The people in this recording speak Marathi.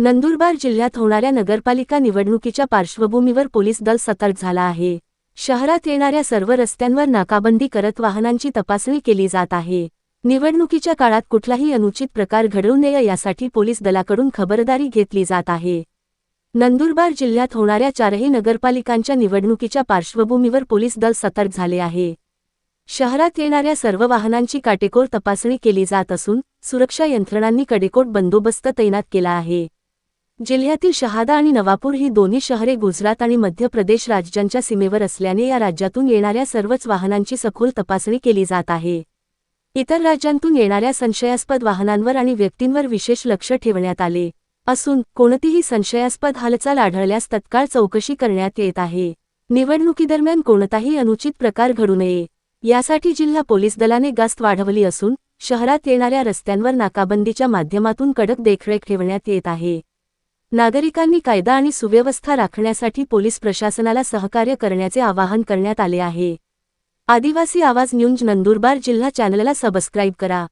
नंदुरबार जिल्ह्यात होणाऱ्या नगरपालिका निवडणुकीच्या पार्श्वभूमीवर पोलीस दल सतर्क झाला आहे. शहरात येणाऱ्या सर्व रस्त्यांवर नाकाबंदी करत वाहनांची तपासणी केली जात आहे. निवडणुकीच्या काळात कुठलाही अनुचित प्रकार घडवू नये यासाठी पोलीस दलाकडून खबरदारी घेतली जात आहे. नंदुरबार जिल्ह्यात होणाऱ्या चारही नगरपालिकांच्या निवडणुकीच्या पार्श्वभूमीवर पोलीस दल सतर्क झाले आहे. शहरात येणाऱ्या सर्व वाहनांची काटेकोर तपासणी केली जात असून सुरक्षा यंत्रणांनी कडेकोट बंदोबस्त तैनात केला आहे. जिल्ह्यातील शहादा आणि नवापूर ही दोन्ही शहरे गुजरात आणि मध्य प्रदेश राज्यांच्या सीमेवर असल्याने या राज्यातून येणाऱ्या सर्वच वाहनांची सखोल तपासणी केली जात आहे. इतर राज्यांतून येणाऱ्या संशयास्पद वाहनांवर आणि व्यक्तींवर विशेष लक्ष ठेवण्यात आले असून कोणतीही संशयास्पद हालचाल आढळल्यास तत्काळ चौकशी करण्यात येत आहे. निवडणुकीदरम्यान कोणताही अनुचित प्रकार घडू नये. यासाठी जिल्हा पोलीस दलाने गस्त वाढवली असून शहरात येणाऱ्या रस्त्यांवर नाकाबंदीच्या माध्यमातून कडक देखरेख ठेवण्यात येत आहे. नागरिकांनी कायदा आणि सुव्यवस्था राखण्यासाठी पोलीस प्रशासनाला सहकार्य करण्याचे आवाहन करण्यात आले आहे. आदिवासी आवाज न्यूज नंदुरबार जिल्हा चॅनलला सबस्क्राईब करा.